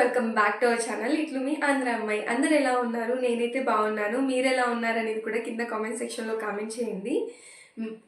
Welcome back to our channel ఇట్లు మీ ఆంధ్ర అమ్మాయి. అందరు ఎలా ఉన్నారు? నేనైతే బాగున్నాను. మీరు ఎలా ఉన్నారు అనేది కూడా కింద కామెంట్ సెక్షన్లో కామెంట్ చేయండి.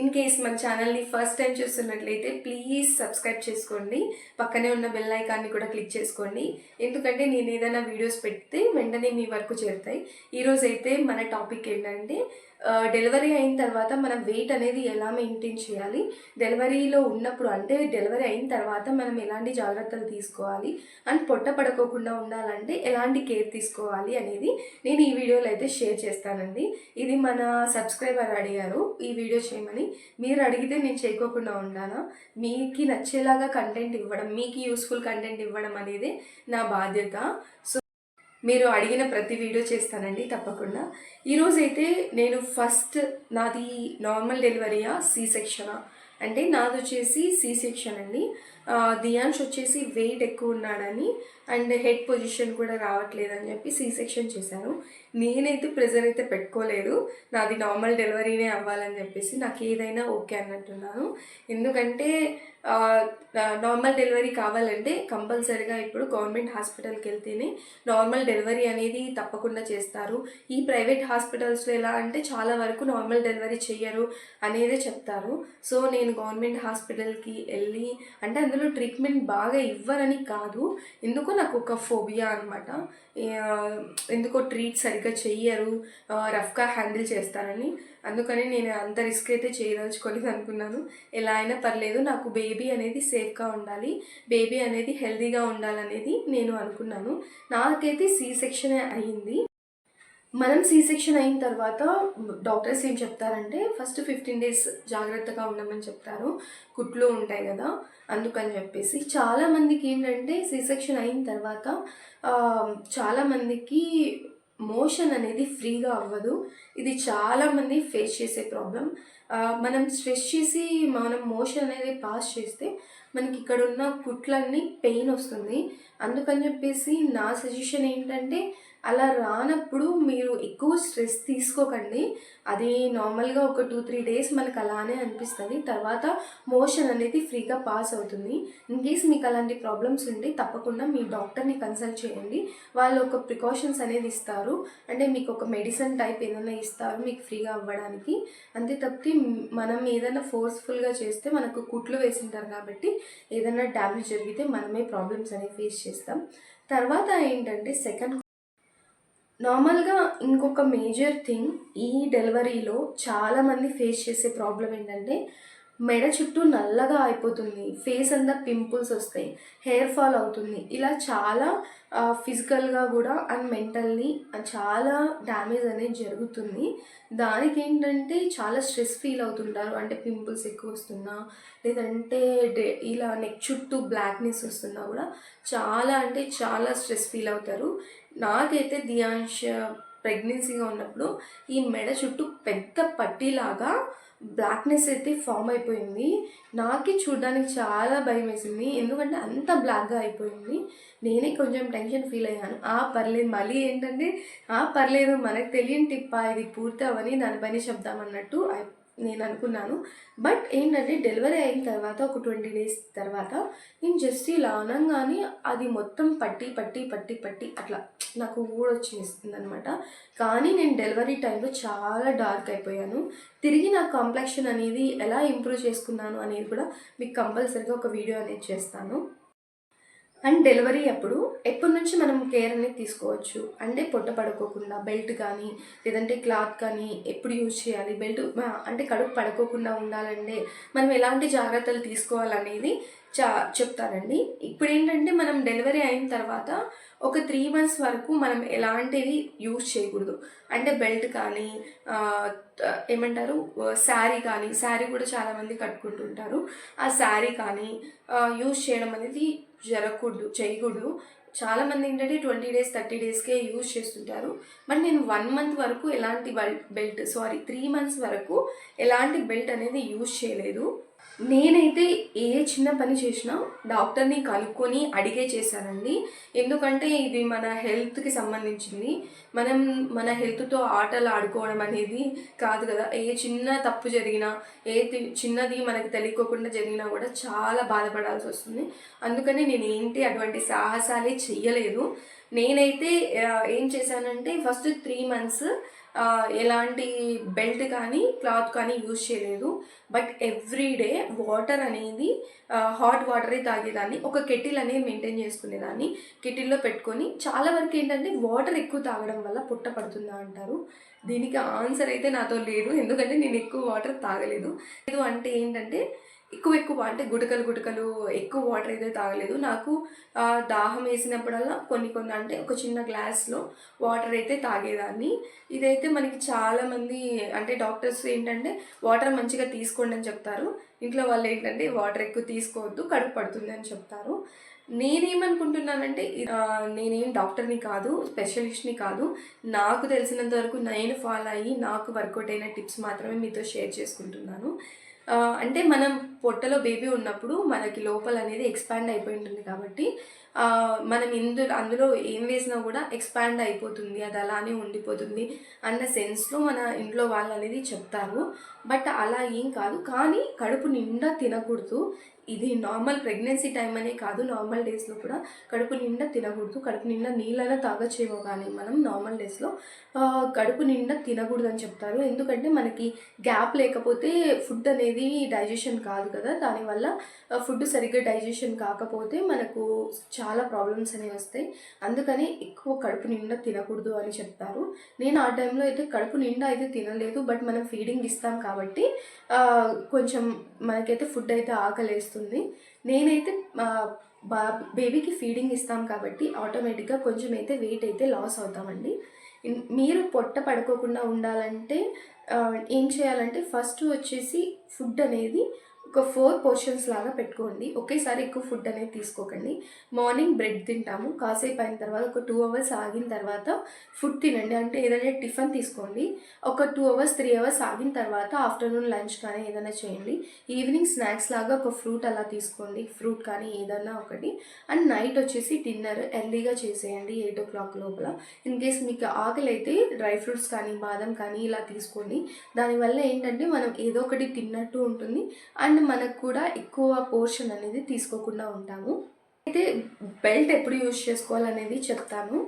ఇన్ కేస్ మన ఛానల్ని ఫస్ట్ టైం చూస్తున్నట్లయితే ప్లీజ్ సబ్స్క్రైబ్ చేసుకోండి. పక్కనే ఉన్న బెల్ ఐకాన్ని కూడా క్లిక్ చేసుకోండి. ఎందుకంటే నేను ఏదైనా వీడియోస్ పెడితే వెంటనే మీ వరకు చేరుతాయి. ఈరోజు అయితే మన టాపిక్ ఏంటంటే డెలివరీ అయిన తర్వాత మనం వెయిట్ అనేది ఎలా మెయింటైన్ చేయాలి? డెలివరీలో ఉన్నప్పుడు అంటే డెలివరీ అయిన తర్వాత మనం ఎలాంటి జాగ్రత్తలు తీసుకోవాలి? అండ్ పొట్ట పడుకోకుండా ఉండాలంటే ఎలాంటి కేర్ తీసుకోవాలి అనేది నేను ఈ వీడియోలో అయితే షేర్ చేస్తానండి. ఇది మన సబ్స్క్రైబర్ అడిగారు ఈ వీడియో చేయమని. మీరు అడిగితే నేను చేయకోకుండా ఉండానా మీకు నచ్చేలాగా కంటెంట్ ఇవ్వడం మీకు యూస్ఫుల్ కంటెంట్ ఇవ్వడం అనేది నా బాధ్యత. సో మీరు అడిగిన ప్రతి వీడియో చేస్తానండి తప్పకుండా. ఈరోజు అయితే నేను ఫస్ట్ నాది నార్మల్ డెలివరీయా సి సెక్షనా? అంటే నాది వచ్చేసి సి సెక్షన్ అండి. దియాన్ష్ వచ్చేసి వెయిట్ ఎక్కువ ఉన్నాడని అండ్ హెడ్ పొజిషన్ కూడా రావట్లేదని చెప్పి సి సెక్షన్ చేశాను. నేనైతే ప్రెజర్ అయితే పెట్టుకోలేదు. నాది నార్మల్ డెలివరీనే అవ్వాలని చెప్పేసి నాకు ఏదైనా ఓకే అన్నట్టున్నాను. ఎందుకంటే నార్మల్ డెలివరీ కావాలంటే కంపల్సరీగా ఇప్పుడు గవర్నమెంట్ హాస్పిటల్కి వెళ్తేనే నార్మల్ డెలివరీ అనేది తప్పకుండా చేస్తారు. ఈ ప్రైవేట్ హాస్పిటల్స్లో ఎలా అంటే చాలా వరకు నార్మల్ డెలివరీ చేయరు అనేదే చెప్తారు. సో నేను గవర్నమెంట్ హాస్పిటల్కి వెళ్ళి అంటే అందులో ట్రీట్మెంట్ బాగా ఇవ్వరని కాదు. ఎందుకో నాకు ఒక ఫోబియా అనమాట ఎందుకో ట్రీట్ సరిగ్గా చెయ్యరు. రఫ్గా హ్యాండిల్ చేస్తారని అందుకని నేను అంత రిస్క్ అయితే చేయదలుచుకోలేదు అనుకున్నాను. ఎలా అయినా పర్లేదు నాకు బేబీ అనేది సేఫ్గా ఉండాలి. బేబీ అనేది హెల్దీగా ఉండాలనేది నేను అనుకున్నాను. నాకైతే సి సెక్షన్ అయ్యింది మనం సి సెక్షన్ అయిన తర్వాత డాక్టర్స్ ఏం చెప్తారంటే ఫస్ట్ ఫిఫ్టీన్ డేస్ జాగ్రత్తగా ఉండమని చెప్తారు. కుట్లు ఉంటాయి కదా అందుకని చెప్పేసి. చాలా మందికి ఏంటంటే సి సెక్షన్ అయిన తర్వాత చాలామందికి మోషన్ అనేది ఫ్రీగా అవ్వదు. ఇది చాలామంది ఫేస్ చేసే ప్రాబ్లం. మనం స్ట్రెస్ చేసి మనం మోషన్ అనేది పాస్ చేస్తే మనకి ఇక్కడ ఉన్న కుట్లన్నీ పెయిన్ వస్తుంది. అందుకని చెప్పేసి నా సజెషన్ ఏంటంటే అలా రానప్పుడు మీరు ఎక్కువ స్ట్రెస్ తీసుకోకండి. అది నార్మల్గా ఒక టూ త్రీ డేస్ మనకు అలానే అనిపిస్తుంది. తర్వాత మోషన్ అనేది ఫ్రీగా పాస్ అవుతుంది. ఇన్ కేస్ మీకు అలాంటి ప్రాబ్లమ్స్ ఉంటే తప్పకుండా మీ డాక్టర్ని కన్సల్ట్ చేయండి. వాళ్ళు ఒక ప్రికాషన్స్ అనేది ఇస్తారు. అంటే మీకు ఒక మెడిసిన్ టైప్ ఏదైనా ఇస్తారు మీకు ఫ్రీగా అవ్వడానికి. అంతే తప్పితే మనం ఏదైనా ఫోర్స్ఫుల్గా చేస్తే మనకు కుట్లు వేసింటారు కాబట్టి ఏదైనా డ్యామేజ్ జరిగితే మనమే ప్రాబ్లమ్స్ అనేవి ఫేస్ చేస్తాం. తర్వాత ఏంటంటే సెకండ్ నార్మల్గా ఇంకొక మేజర్ థింగ్ ఈ డెలివరీలో చాలామంది ఫేస్ చేసే ప్రాబ్లం ఏంటంటే మెడ చుట్టూ నల్లగా అయిపోతుంది ఫేస్ అంతా పింపుల్స్ వస్తాయి హెయిర్ ఫాల్ అవుతుంది. ఇలా చాలా ఫిజికల్గా కూడా అండ్ మెంటల్లీ చాలా డ్యామేజ్ అనేది జరుగుతుంది. దానికి ఏంటంటే చాలా స్ట్రెస్ ఫీల్ అవుతుంటారు. అంటే పింపుల్స్ ఎక్కువ వస్తున్నా లేదంటే ఇలా నెక్ చుట్టూ బ్లాక్నెస్ వస్తున్నా కూడా చాలా అంటే చాలా స్ట్రెస్ ఫీల్ అవుతారు. నాకైతే దియాంశ ప్రెగ్నెన్సీగా ఉన్నప్పుడు ఈ మెడ చుట్టూ పెద్ద పట్టీలాగా బ్లాక్నెస్ అయితే ఫామ్ అయిపోయింది. నాకే చూడడానికి చాలా భయం వేసింది. ఎందుకంటే అంత బ్లాక్గా అయిపోయింది. నేనే కొంచెం టెన్షన్ ఫీల్ అయ్యాను. ఆ పర్లేదు. మళ్ళీ ఏంటంటే ఆ పర్లేదు. మనకు తెలియని టిప్పా ఇది పూర్తి అవని దానిపైన చెప్దాం అన్నట్టు నేను అనుకున్నాను. బట్ ఏంటంటే డెలివరీ అయిన తర్వాత ఒక ట్వంటీ డేస్ తర్వాత నేను జస్ట్ ఇలా అనగానే అది మొత్తం పట్టి పట్టి పట్టి పట్టి అట్లా నాకు ఊడొచ్చేస్తుంది అనమాట కానీ నేను డెలివరీ టైంలో చాలా డార్క్ అయిపోయాను. తిరిగి నా కాంప్లెక్షన్ అనేది ఎలా ఇంప్రూవ్ చేసుకున్నాను అనేది కూడా మీకు కంపల్సరీగా ఒక వీడియో అనేది చేస్తాను. అండ్ డెలివరీ అప్పుడు ఎప్పటి నుంచి మనం కేర్ అనేది తీసుకోవచ్చు? అంటే పొట్ట పడుకోకుండా బెల్ట్ కానీ లేదంటే క్లాత్ కానీ ఎప్పుడు యూజ్ చేయాలి? బెల్ట్ అంటే కడుపు పడుకోకుండా ఉండాలంటే మనం ఎలాంటి జాగ్రత్తలు తీసుకోవాలనేది చా చెప్తారండి. ఇప్పుడు ఏంటంటే మనం డెలివరీ అయిన తర్వాత ఒక త్రీ మంత్స్ వరకు మనం ఎలాంటివి యూజ్ చేయకూడదు. అంటే బెల్ట్ కానీ ఏమంటారు? శారీ కానీ శారీ కూడా చాలామంది కట్టుకుంటుంటారు. ఆ శారీ కానీ యూజ్ చేయడం అనేది జరగకూడదు చేయకూడదు. చాలామంది ఏంటంటే ట్వంటీ డేస్ థర్టీ డేస్కే యూజ్ చేస్తుంటారు. బట్ నేను వన్ మంత్ వరకు ఎలాంటి బెల్ట్ సారీ త్రీ మంత్స్ వరకు ఎలాంటి బెల్ట్ అనేది యూజ్ చేయలేదు. నేనైతే ఏ చిన్న పని చేసినా డాక్టర్ని కనుక్కొని అడిగే చేశానండి. ఎందుకంటే ఇది మన హెల్త్కి సంబంధించింది. మనం మన హెల్త్తో ఆటలు ఆడుకోవడం అనేది కాదు కదా. ఏ చిన్న తప్పు జరిగినా ఏ చిన్నది మనకి తెలియకోకుండా జరిగినా కూడా చాలా బాధపడాల్సి వస్తుంది. అందుకని నేను ఏంటి అటువంటి సాహసాలే చెయ్యలేదు. నేనైతే ఏం చేశానంటే ఫస్ట్ త్రీ మంత్స్ ఎలాంటి బెల్ట్ కానీ క్లాత్ కానీ యూజ్ చేయలేదు. బట్ ఎవ్రీ డే వాటర్ అనేది హాట్ వాటరే తాగేదాన్ని. ఒక కెటిల్ అనేది మెయింటైన్ చేసుకునేదాన్ని. కెటిల్లో పెట్టుకొని చాలా వరకు ఏంటంటే వాటర్ ఎక్కువ తాగడం వల్ల పుట్ట పడుతుందా అంటారు. దీనికి ఆన్సర్ అయితే నాతో లేదు. ఎందుకంటే నేను ఎక్కువ వాటర్ తాగలేదు. లేదు అంటే ఏంటంటే ఎక్కువ ఎక్కువ అంటే గుటకలు గుటకలు ఎక్కువ వాటర్ అయితే తాగలేదు. నాకు దాహం వేసినప్పుడల్లా కొన్ని కొన్ని అంటే ఒక చిన్న గ్లాస్లో వాటర్ అయితే తాగేదాన్ని. ఇదైతే మనకి చాలామంది అంటే డాక్టర్స్ ఏంటంటే వాటర్ మంచిగా తీసుకోండి అని చెప్తారు. ఇంట్లో వాళ్ళు ఏంటంటే వాటర్ ఎక్కువ తీసుకోవద్దు కడుపు పడుతుంది అని చెప్తారు. నేనేమనుకుంటున్నానంటే నేనేం డాక్టర్ని కాదు స్పెషలిస్ట్ని కాదు. నాకు తెలిసినంత వరకు నేను ఫాలో అయ్యి నాకు వర్కౌట్ అయిన టిప్స్ మాత్రమే మీతో షేర్ చేసుకుంటున్నాను. అంటే మనం పొట్టలో బేబీ ఉన్నప్పుడు మనకి లోపల అనేది ఎక్స్పాండ్ అయిపోయి ఉంటుంది కాబట్టి మనం ఇందులో అందులో ఏం వేసినా కూడా ఎక్స్పాండ్ అయిపోతుంది అది అలానే ఉండిపోతుంది అన్న సెన్స్లో మన ఇంట్లో వాళ్ళు అనేది చెప్తారు. బట్ అలా ఏం కాదు. కానీ కడుపు నిండా తినకూడదు. ఇది నార్మల్ ప్రెగ్నెన్సీ టైం అనే కాదు నార్మల్ డేస్లో కూడా కడుపు నిండా తినకూడదు. కడుపు నిండా నీళ్ళైనా తాగచ్చేమో కానీ మనం నార్మల్ డేస్లో కడుపు నిండా తినకూడదు అని చెప్తారు. ఎందుకంటే మనకి గ్యాప్ లేకపోతే ఫుడ్ అనేది డైజెషన్ కాదు కదా. దానివల్ల ఫుడ్ సరిగ్గా డైజెషన్ కాకపోతే మనకు చాలా ప్రాబ్లమ్స్ అనేవి వస్తాయి. అందుకని ఎక్కువ కడుపు నిండా తినకూడదు అని చెప్తారు. నేను ఆ టైంలో అయితే కడుపు నిండా అయితే తినలేదు బట్ మనం ఫీడింగ్ ఇస్తాం కాబట్టి కొంచెం మనకైతే ఫుడ్ అయితే ఆకలేస్తుంది. నేనైతే బా బేబీకి ఫీడింగ్ ఇస్తాం కాబట్టి ఆటోమేటిక్గా కొంచెం అయితే వెయిట్ అయితే లాస్ అవుతామండి. మీరు పొట్ట పడుకోకుండా ఉండాలంటే ఏం చేయాలంటే ఫస్ట్ వచ్చేసి ఫుడ్ అనేది ఒక ఫోర్ పోర్షన్స్ లాగా పెట్టుకోండి. ఒకేసారి ఎక్కువ ఫుడ్ అనేది తీసుకోకండి. మార్నింగ్ బ్రెడ్ తింటాము. కాసేపు అయిన తర్వాత ఒక టూ అవర్స్ ఆగిన తర్వాత ఫుడ్ తినండి. అంటే ఏదైనా టిఫిన్ తీసుకోండి. ఒక టూ అవర్స్ త్రీ అవర్స్ ఆగిన తర్వాత ఆఫ్టర్నూన్ లంచ్ కానీ ఏదైనా చేయండి. ఈవినింగ్ స్నాక్స్ లాగా ఒక ఫ్రూట్ అలా తీసుకోండి. ఫ్రూట్ కానీ ఏదైనా ఒకటి. అండ్ నైట్ వచ్చేసి డిన్నర్ ఎర్లీగా చేసేయండి ఎయిట్ ఓ క్లాక్ లోపల. ఇన్ కేస్ మీకు ఆకలి అయితే డ్రై ఫ్రూట్స్ కానీ బాదం కానీ ఇలా తీసుకోండి. దానివల్ల ఏంటంటే మనం ఏదో ఒకటి తిన్నట్టు ఉంటుంది. అండ్ మనకు కూడా ఎక్కువ పోర్షన్ అనేది తీసుకోకుండా ఉంటాము. అయితే బెల్ట్ ఎప్పుడు యూజ్ చేసుకోవాలనేది చెప్తాను.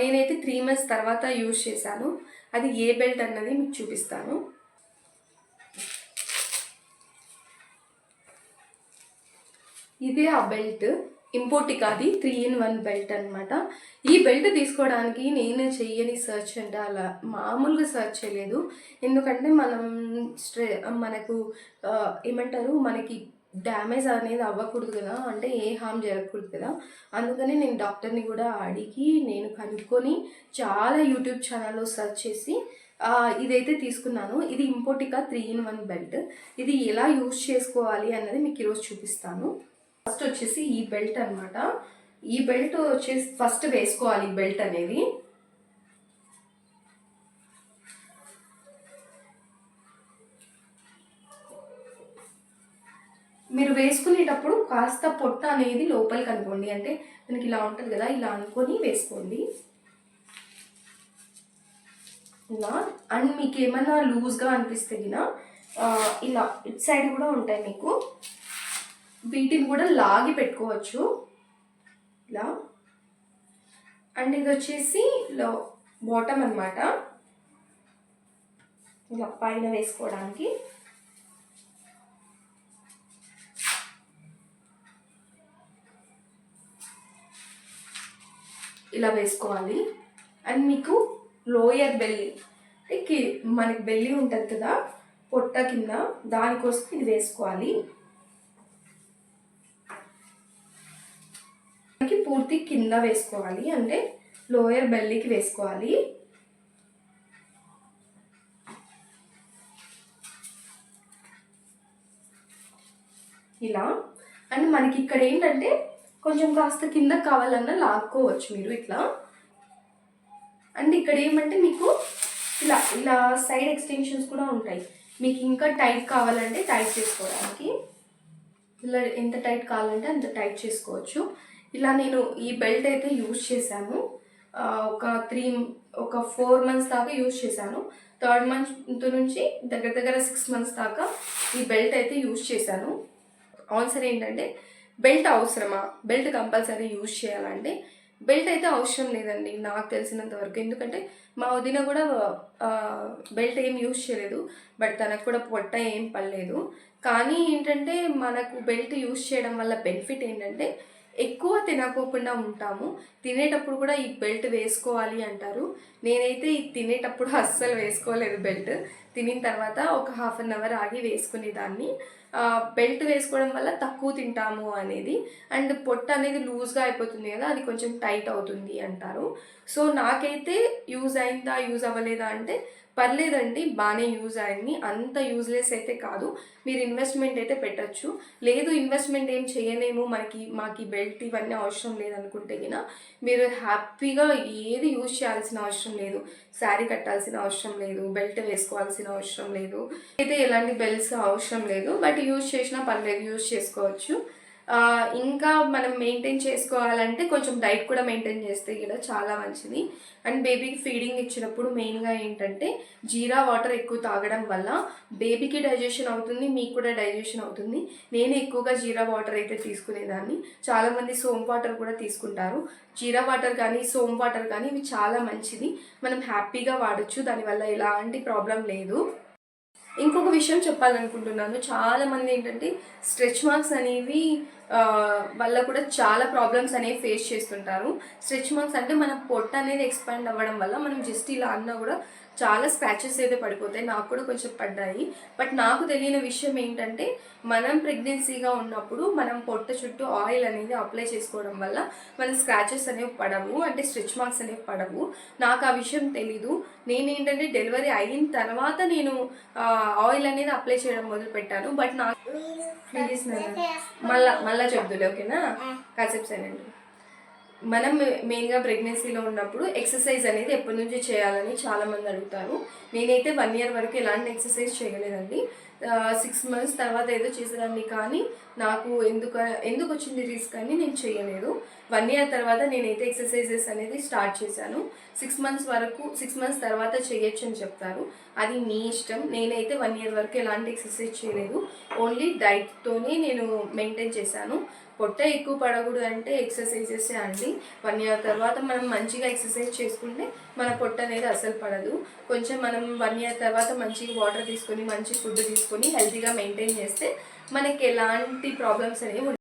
నేనైతే త్రీ మంత్స్ తర్వాత యూజ్ చేశాను. అది ఏ బెల్ట్ అన్నది మీకు చూపిస్తాను. ఇదే ఆ బెల్ట్. ఇంపోర్టిక్ అది త్రీ ఇన్ వన్ బెల్ట్ అనమాట ఈ బెల్ట్ తీసుకోవడానికి నేను చెయ్యని సర్చ్ అంటే అలా మామూలుగా సర్చ్ చేయలేదు. ఎందుకంటే మనం స్ట్రె మనకు ఏమంటారు మనకి డ్యామేజ్ అనేది అవ్వకూడదు కదా. అంటే ఏ హామ్ జరగకూడదు కదా. అందుకని నేను డాక్టర్ని కూడా అడిగి నేను కనుక్కొని చాలా యూట్యూబ్ ఛానల్లో సెర్చ్ చేసి ఇదైతే తీసుకున్నాను. ఇది ఇంపోర్టికా త్రీ ఇన్ వన్ బెల్ట్ ఇది ఎలా యూజ్ చేసుకోవాలి అన్నది మీకు ఈరోజు చూపిస్తాను. ఫస్ట్ వచ్చేసి ఈ బెల్ట్ అన్నమాట. ఈ బెల్ట్ వచ్చేసి ఫస్ట్ వేసుకోవాలి ఈ బెల్ట్ అనేది మీరు వేసుకునేటప్పుడు కాస్త పొట్ట అనేది లోపలికి అనుకోండి. అంటే మనకి ఇలా ఉంటుంది కదా ఇలా అనుకొని వేసుకోండి. ఇలా. అండ్ మీకు ఏమైనా లూజ్గా అనిపిస్తే ఇలా ఇట్ సైడ్ కూడా ఉంటాయి మీకు. వీటిని కూడా లాగి పెట్టుకోవచ్చు. ఇలా. అండ్ ఇది వచ్చేసి లో బాటమ్ అన్నమాట. ఇలా పైన వేసుకోవడానికి. ఇలా వేసుకోవాలి. అండ్ మీకు లోయర్ బెల్లి అంటే మనకి బెల్లి ఉంటుంది కదా పొట్ట కింద దానికోసం ఇది వేసుకోవాలి మనకి పూర్తి కింద వేసుకోవాలి. అంటే లోయర్ బెల్లీకి వేసుకోవాలి. ఇలా. అండ్ మనకి ఇక్కడ ఏంటంటే కొంచెం కాస్త కింద కావాలన్నా లాక్కోవచ్చు మీరు ఇట్లా. అండ్ ఇక్కడ ఏమంటే మీకు ఇలా ఇలా సైడ్ ఎక్స్టెన్షన్స్ కూడా ఉంటాయి. మీకు ఇంకా టైట్ కావాలంటే టైట్ చేసుకోవడానికి. ఇలా ఎంత టైట్ కావాలంటే అంత టైట్ చేసుకోవచ్చు. ఇలా నేను ఈ బెల్ట్ అయితే యూజ్ చేశాను. ఒక త్రీ ఒక ఫోర్ మంత్స్ దాకా యూజ్ చేశాను. థర్డ్ మంత్ నుంచి దగ్గర దగ్గర సిక్స్ మంత్స్ దాకా ఈ బెల్ట్ అయితే యూజ్ చేశాను. ఆన్సర్ ఏంటంటే బెల్ట్ అవసరమా? బెల్ట్ కంపల్సరీ యూజ్ చేయాలంటే బెల్ట్ అయితే అవసరం లేదండి నాకు తెలిసినంత వరకు. ఎందుకంటే మా వదిన కూడా బెల్ట్ ఏం యూజ్ చేయలేదు. బట్ తనకు కూడా పొట్ట ఏం పడలేదు. కానీ ఏంటంటే మనకు బెల్ట్ యూజ్ చేయడం వల్ల బెనిఫిట్ ఏంటంటే ఎక్కువ తినకోకుండా ఉంటాము. తినేటప్పుడు కూడా ఈ బెల్ట్ వేసుకోవాలి అంటారు. నేనైతే ఈ తినేటప్పుడు అస్సలు వేసుకోలేదు బెల్ట్. తినిన తర్వాత ఒక హాఫ్ అన్ అవర్ ఆగి వేసుకునేదాన్ని. బెల్ట్ వేసుకోవడం వల్ల తక్కువ తింటాము అనేది. అండ్ పొట్ట అనేది లూజ్గా అయిపోతుంది కదా అది కొంచెం టైట్ అవుతుంది అంటారు. సో నాకైతే యూజ్ అయిందా యూజ్ అవ్వలేదా అంటే పర్లేదండి బాగానే యూజ్ అయింది అంత యూజ్లెస్ అయితే కాదు. మీరు ఇన్వెస్ట్మెంట్ అయితే పెట్టచ్చు. లేదు ఇన్వెస్ట్మెంట్ ఏం చేయలేము. మనకి మాకు బెల్ట్ ఇవన్నీ అవసరం లేదనుకుంటే గిన మీరు హ్యాపీగా ఏది యూజ్ చేయాల్సిన అవసరం లేదు. శారీ కట్టాల్సిన అవసరం లేదు. బెల్ట్ వేసుకోవాల్సిన అవసరం లేదు. అయితే ఎలాంటి బెల్ట్స్ అవసరం లేదు. బట్ యూజ్ చేసినా పర్లేదు యూజ్ చేసుకోవచ్చు. ఇంకా మనం మెయింటైన్ చేసుకోవాలంటే కొంచెం డైట్ కూడా మెయింటైన్ చేస్తే కూడా చాలా మంచిది. అండ్ బేబీకి ఫీడింగ్ ఇచ్చినప్పుడు మెయిన్గా ఏంటంటే జీరా వాటర్ ఎక్కువ తాగడం వల్ల బేబీకి డైజెషన్ అవుతుంది మీకు కూడా డైజెషన్ అవుతుంది. నేను ఎక్కువగా జీరా వాటర్ అయితే తీసుకునేదాన్ని. చాలామంది సోమ్ వాటర్ కూడా తీసుకుంటారు. జీరా వాటర్ కానీ సోమ్ వాటర్ కానీ ఇవి చాలా మంచిది. మనం హ్యాపీగా వాడచ్చు. దానివల్ల ఎలాంటి ప్రాబ్లం లేదు. ఇంకొక విషయం చెప్పాలనుకుంటున్నాను. చాలా మంది ఏంటంటే స్ట్రెచ్ మార్క్స్ అనేవి వల్ల కూడా చాలా ప్రాబ్లమ్స్ అనేవి ఫేస్ చేస్తుంటారు. స్ట్రెచ్ మార్క్స్ అంటే మన పొట్ట అనేది ఎక్స్పాండ్ అవ్వడం వల్ల మనం జస్ట్ ఇలా అన్నా కూడా చాలా స్క్రాచెస్ అయితే పడిపోతాయి. నాకు కూడా కొంచెం పడ్డాయి. బట్ నాకు తెలియని విషయం ఏంటంటే మనం ప్రెగ్నెన్సీగా ఉన్నప్పుడు మనం పొట్ట చుట్టూ ఆయిల్ అనేది అప్లై చేసుకోవడం వల్ల మన స్క్రాచెస్ అనేవి పడవు అంటే స్ట్రెచ్ మార్క్స్ అనేవి పడవు. నాకు ఆ విషయం తెలీదు. నేనేంటంటే డెలివరీ అయిన తర్వాత నేను ఆయిల్ అనేది అప్లై చేయడం మొదలు పెట్టాను బట్ నాకు మళ్ళా మళ్ళా చెప్దులే ఓకేనా? కాసేపు సైలెంట్. మనం మెయిన్గా ప్రెగ్నెన్సీలో ఉన్నప్పుడు ఎక్సర్సైజ్ అనేది ఎప్పటి నుంచి చేయాలని చాలా మంది అడుగుతారు. నేనైతే వన్ ఇయర్ వరకు ఎలాంటి ఎక్సర్సైజ్ చేయలేదండి. సిక్స్ మంత్స్ తర్వాత ఏదో చేసేదాన్ని కానీ నాకు ఎందుకు ఎందుకు వచ్చింది రిస్క్ అని నేను చేయలేదు. వన్ ఇయర్ తర్వాత నేనైతే ఎక్సర్సైజెస్ అనేది స్టార్ట్ చేశాను. సిక్స్ మంత్స్ వరకు సిక్స్ మంత్స్ తర్వాత చేయొచ్చు అని చెప్తారు. అది మీ ఇష్టం. నేనైతే వన్ ఇయర్ వరకు ఎలాంటి ఎక్సర్సైజ్ చేయలేదు. ఓన్లీ డైట్తోనే నేను మెయింటైన్ చేశాను. పొట్ట ఎక్కువ పడకూడదు అంటే ఎక్సర్సైజెస్ అండి. వన్ ఇయర్ తర్వాత మనం మంచిగా ఎక్సర్సైజ్ చేసుకుంటే మన పొట్ట అనేది అసలు పడదు. కొంచెం మనం వన్ ఇయర్ తర్వాత మంచిగా వాటర్ తీసుకొని మంచి ఫుడ్ తీసుకొని హెల్తీగా మెయింటైన్ చేస్తే మనకి ఎలాంటి ప్రాబ్లమ్స్ అనేవి ఉండవు.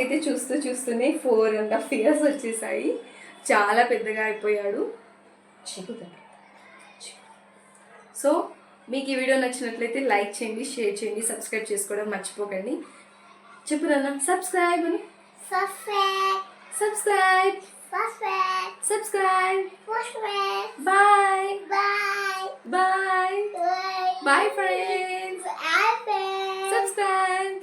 అయితే చూస్తూ చూస్తూనే ఫోర్ అండ్ హాఫ్ ఇయర్స్ వచ్చేసాయి. చాలా పెద్దగా అయిపోయాడు. సో మీకు ఈ వీడియో నచ్చినట్లయితే లైక్ చేయండి షేర్ చేయండి సబ్స్క్రైబ్ చేసుకోవడం మర్చిపోకండి. చెప్పురన్నా సబ్స్క్రైబ్ అని. Subscribe subscribe subscribe subscribe subscribe bye bye bye bye friends subscribe